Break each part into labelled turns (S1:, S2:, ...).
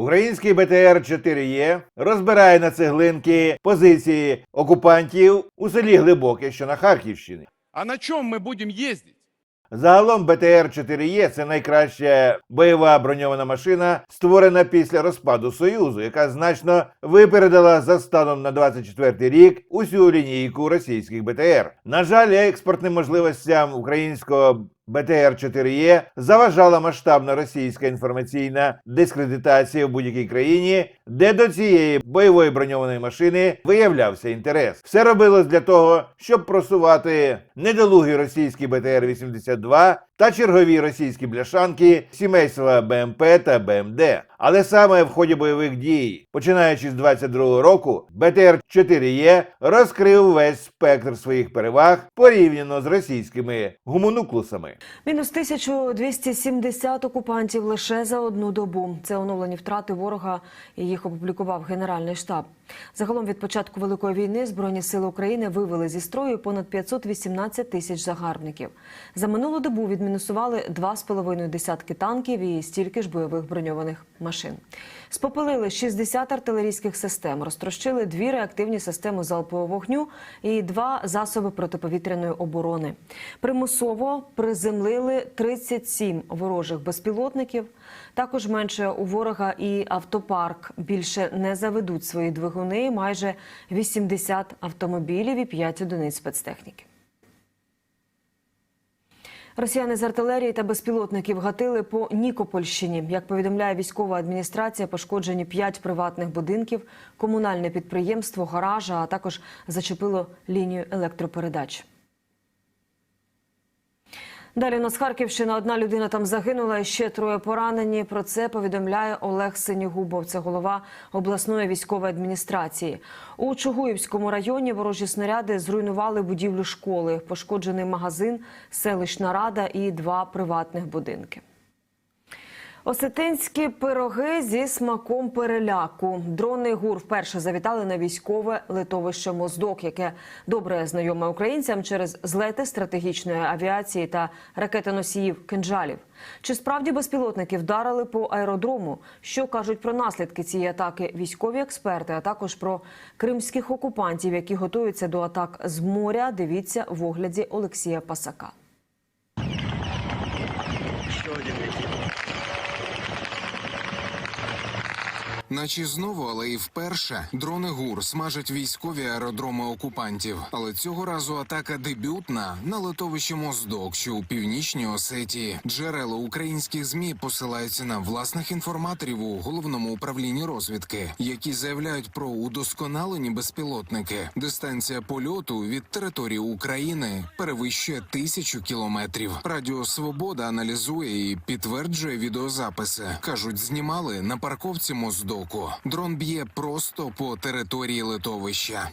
S1: Український БТР 4Е розбирає на цеглинки позиції окупантів у селі Глибоке, що на Харківщині.
S2: А на чем мы будем ездить?
S1: Загалом БТР 4Е це найкраща бойова броньована машина, створена після розпаду Союзу, яка значно випередила за станом на 24 рік усю лінійку російських БТР. На жаль, експортним можливостям українського БТР 4Е заважала масштабна російська інформаційна дискредитація в будь-якій країні, де до цієї бойової броньованої машини виявлявся інтерес. Все робилось для того, щоб просувати недолугі російські БТР-82 та чергові російські бляшанки сімейства БМП та БМД. Але саме в ході бойових дій, починаючи з 22 року, БТР 4Е розкрив весь спектр своїх переваг порівняно з російськими гумонуклусами.
S3: Мінус 1270 окупантів лише за одну добу. Це оновлені втрати ворога, їх опублікував Генеральний штаб. Загалом від початку великої війни збройні сили України вивели зі строю понад 518 тисяч загарбників. За минулу добу відмінусували 2,5 десятки танків і стільки ж бойових броньованих машин. Спопилили 60 артилерійських систем, розтрощили дві реактивні системи залпового вогню і два засоби протиповітряної оборони. Примусово приземлили 37 ворожих безпілотників. Також менше у ворога і автопарк. Більше не заведуть свої двигуни. Майже 80 автомобілів і 5 одиниць спецтехніки. Росіяни з артилерії та безпілотників гатили по Нікопольщині. Як повідомляє військова адміністрація, пошкоджені п'ять приватних будинків, комунальне підприємство, гаража, а також зачепило лінію електропередач. Далі на Харківщина. Одна людина там загинула, і ще троє поранені. Про це повідомляє Олег Синігубов. Це голова обласної військової адміністрації. У Чугуївському районі ворожі снаряди зруйнували будівлю школи, пошкоджений магазин, селищна рада і два приватних будинки. Осетинські пироги зі смаком переляку. Дрони ГУР вперше завітали на військове литовище Моздок, яке добре знайоме українцям через злети стратегічної авіації та ракетоносіїв кинджалів. Чи справді безпілотники вдарили по аеродрому? Що кажуть про наслідки цієї атаки військові експерти, а також про кримських окупантів, які готуються до атак з моря? Дивіться в огляді Олексія Пасака.
S4: Наче знову, але і вперше дрони ГУР смажать військові аеродроми окупантів. Але цього разу атака дебютна на литовищі Моздок, що у північній Осетії. Джерела українських змі посилаються на власних інформаторів у головному управлінні розвідки, які заявляють про удосконалені безпілотники. Дистанція польоту від території України перевищує тисячу кілометрів. Радіо Свобода аналізує і підтверджує відеозаписи. кажуть, знімали на парковці Моздоку. Дрон б'є просто по території литовища.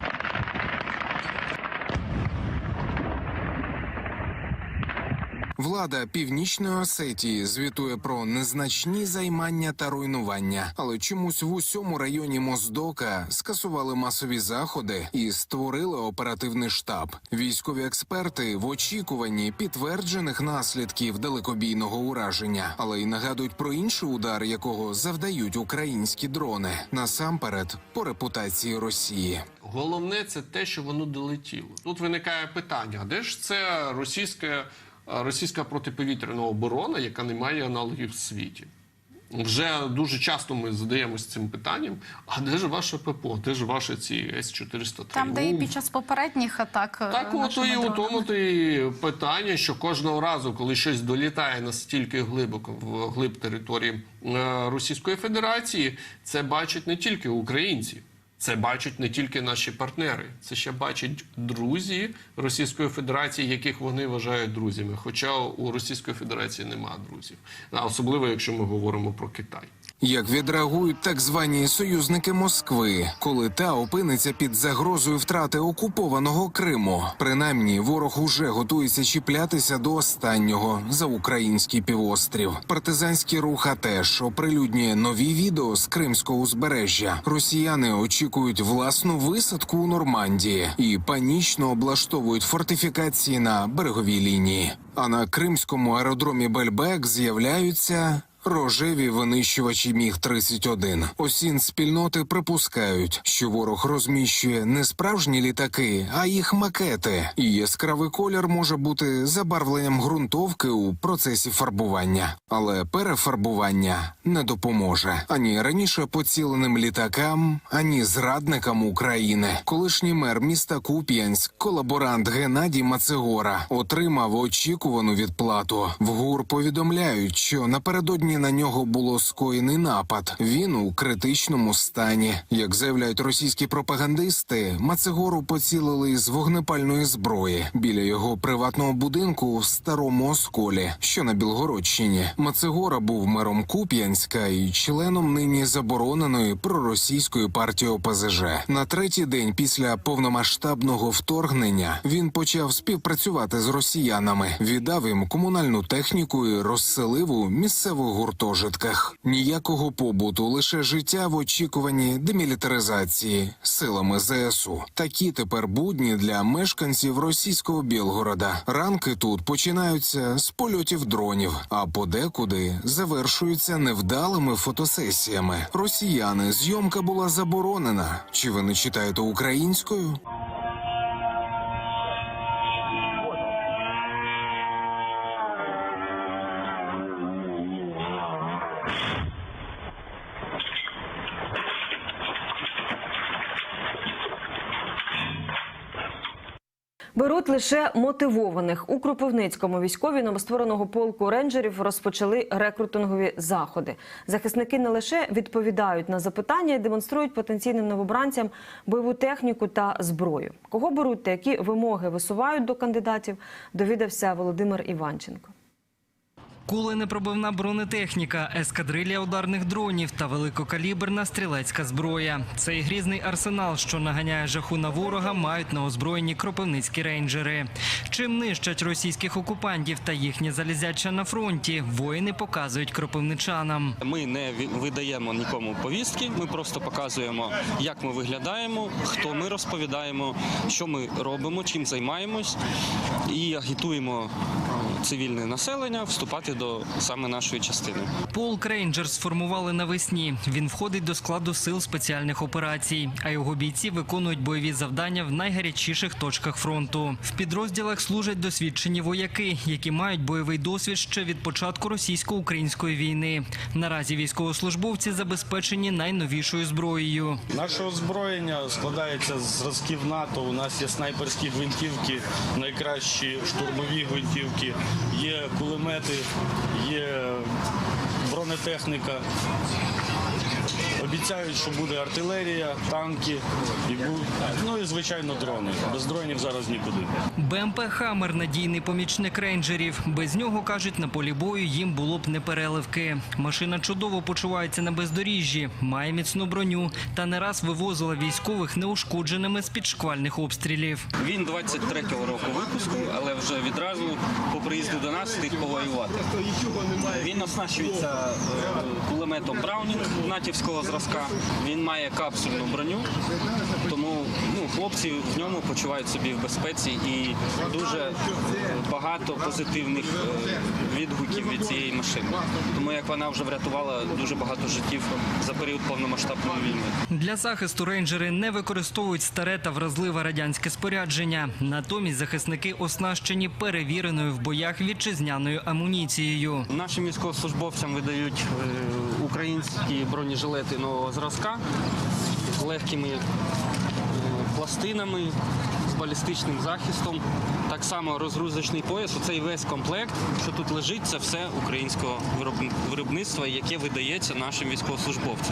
S4: Влада північної Осетії звітує про незначні займання та руйнування, але чомусь в усьому районі Моздока скасували масові заходи і створили оперативний штаб. Військові експерти в очікуванні підтверджених наслідків далекобійного ураження, але й нагадують про інший удар, якого завдають українські дрони насамперед по репутації Росії.
S5: Головне це те, що воно долетіло. Тут виникає питання: де ж це російська, е, російська протиповітряна оборона, яка не має аналогів в світі? Вже дуже часто ми задаємося цим питанням: а де ж ваше ППО, де ж ваші ці С-403?
S6: Там, де і під час попередніх атак е,
S5: так, от і у тому то і питання, що кожного разу, коли щось долітає настільки глибоко в глиб території е, Російської Федерації, це бачать не тільки українці. Це бачать не тільки наші партнери, це ще бачать друзі Російської Федерації, яких вони вважають друзями. Хоча у Російської Федерації немає друзів, особливо якщо ми говоримо про Китай.
S4: Як відреагують так звані союзники Москви, коли та опиниться під загрозою втрати окупованого Криму? Принаймні, ворог уже готується чіплятися до останнього за український півострів. Партизанський рух теж оприлюднює нові відео з кримського узбережжя. Росіяни очікують власну висадку у Нормандії і панічно облаштовують фортифікації на береговій лінії. А на кримському аеродромі Бельбек з'являються рожеві винищувачі міг 31 Осін спільноти припускають, що ворог розміщує не справжні літаки, а їх макети. І яскравий колір може бути забарвленням ґрунтовки у процесі фарбування, але перефарбування не допоможе ані раніше поціленим літакам, ані зрадникам України. Колишній мер міста Куп'янськ, колаборант Геннадій Мацегора, отримав очікувану відплату. В ГУР повідомляють, що напередодні на нього було скоєний напад. Він у критичному стані. Як заявляють російські пропагандисти, Мацегору поцілили з вогнепальної зброї біля його приватного будинку в старому осколі, що на Білгородщині. Мацегора був мером Куп'янська і членом нині забороненої проросійської партії ОПЗЖ. На третій день після повномасштабного вторгнення він почав співпрацювати з росіянами, віддав їм комунальну техніку і розселив у місцевих гуртожитках. Ніякого побуту, лише життя в очікуванні демілітаризації силами ЗСУ. Такі тепер будні для мешканців російського Білгорода. Ранки тут починаються з польотів дронів, а подекуди завершуються невдалими фотосесіями. Росіяни зйомка була заборонена. Чи ви не читаєте українською?
S3: Беруть лише мотивованих у Кропивницькому військові новоствореного полку рейнджерів розпочали рекрутингові заходи. Захисники не лише відповідають на запитання і демонструють потенційним новобранцям бойову техніку та зброю. Кого беруть та які вимоги висувають до кандидатів, довідався Володимир Іванченко.
S7: Куленепробивна бронетехніка, ескадрилля ударних дронів та великокаліберна стрілецька зброя. Цей грізний арсенал, що наганяє жаху на ворога, мають на озброєнні кропивницькі рейнджери. Чим нищать російських окупантів та їхнє залізяча на фронті, воїни показують кропивничанам.
S8: Ми не видаємо нікому повістки. Ми просто показуємо, як ми виглядаємо, хто ми розповідаємо, що ми робимо, чим займаємось, і агітуємо цивільне населення вступати до саме нашої частини.
S7: Полк рейнджер сформували навесні. Він входить до складу сил спеціальних операцій, а його бійці виконують бойові завдання в найгарячіших точках фронту. В підрозділах служать досвідчені вояки, які мають бойовий досвід ще від початку російсько-української війни. Наразі військовослужбовці забезпечені найновішою зброєю.
S9: Наше озброєння складається з зразків НАТО. У нас є снайперські гвинтівки, найкращі штурмові гвинтівки, є кулемети, є бронетехніка. Обіцяють, що буде артилерія, танки і бу- ну і звичайно дрони. Без дронів зараз нікуди.
S7: БМП Хаммер надійний помічник рейнджерів. Без нього кажуть, на полі бою їм було б не переливки. Машина чудово почувається на бездоріжжі, має міцну броню та не раз вивозила військових неушкодженими з під шквальних обстрілів.
S8: Він 23-го року випуску, але вже відразу по приїзду до нас встиг повоювати. Він оснащується е, кулеметом Браунінг натівського зразка. Він має капсульну броню, тому ну, хлопці в ньому почувають собі в безпеці і дуже багато позитивних е, відгуків від цієї машини. Тому як вона вже врятувала дуже багато життів за період повномасштабної війни.
S7: Для захисту рейнджери не використовують старе та вразливе радянське спорядження. Натомість захисники оснащені перевіреною в боях вітчизняною амуніцією.
S8: Нашим військовослужбовцям видають е, українські бронежилети нового зразка з легкими е, пластинами, з балістичним захистом. Так само розгрузочний пояс. Оцей весь комплект, що тут лежить, це все українського виробництва, яке видається нашим військовослужбовцям.